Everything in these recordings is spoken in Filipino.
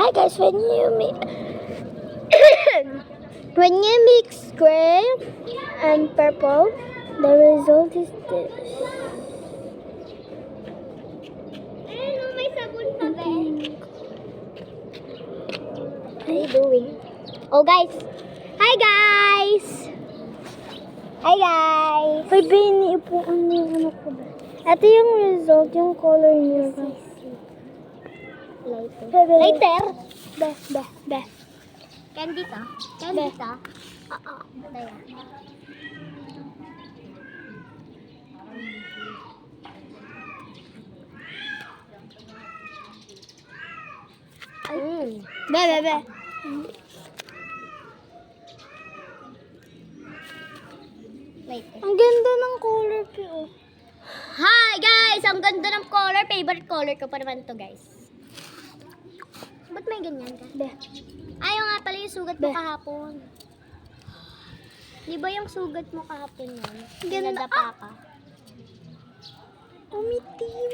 Hi guys, when you mix when you mix gray and purple, the result is this. What are you doing? Oh guys! Hi guys! Hi guys! Ay, Benny, ipuan mo yung ano ko ba? Ito yung result, yung color niya. Lighter. Later! Be, be, be. Kan dito? Kan Be. dito? Oo. Daya. Mm. Be, be, be. Lighter. Ang ganda ng color ko. Hi guys! Ang ganda ng color. Favorite color ko pa naman to guys. Ba't may ganyan ka? Be. Ayaw nga pala yung sugat mo Be. kahapon. Di ba yung sugat mo kahapon yun? Ganda. Nadapa ka. Umitim.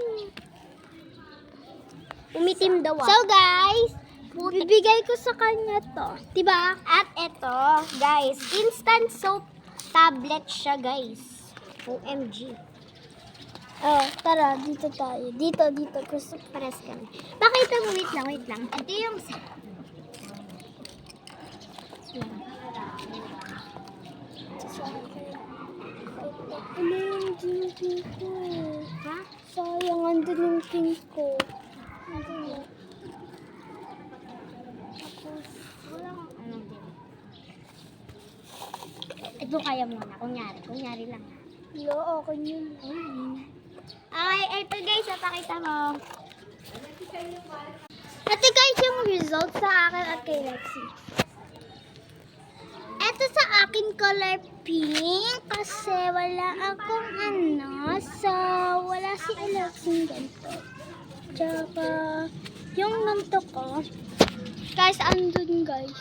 Umitim daw ah. So guys, bibigay ko sa kanya to. Diba? At ito, guys, instant soap tablet siya, guys. OMG. Oh, tara, dito tayo. Dito, dito. Gusto ko. Pares kami. Pakita mo, wait lang, wait lang. Ito yung... Ano yung pink ko? Ha? Sayang, andun yung pink ko. Ano din. Ito kaya muna, kunyari. Kunyari lang. Yo, okay yun. Okay, ito guys, napakita mo. Ate guys, yung result sa akin at kay Lexi. Ito sa akin color pink kasi wala akong ano, so wala si Alexi ganito. Tsaka, yung nanto ko, guys, andun guys.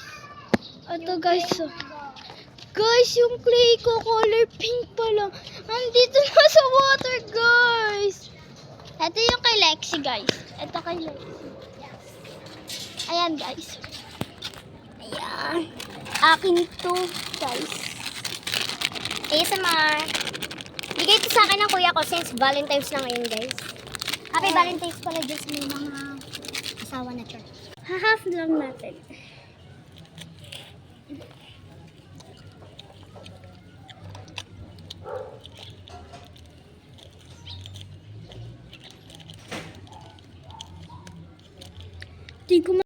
Ito guys, oh. Guys, yung clay ko color pink pala. Andito na sa water, guys. Ito yung kay Lexi, guys. Ito kay Lexi. Ayan, guys. Ayan. Akin to, guys. ASMR. Bigay ito sa akin ng kuya ko since Valentine's na ngayon, guys. Happy. Valentine's pala dyan sa may mga asawa na church. Hahaf lang natin. Di ko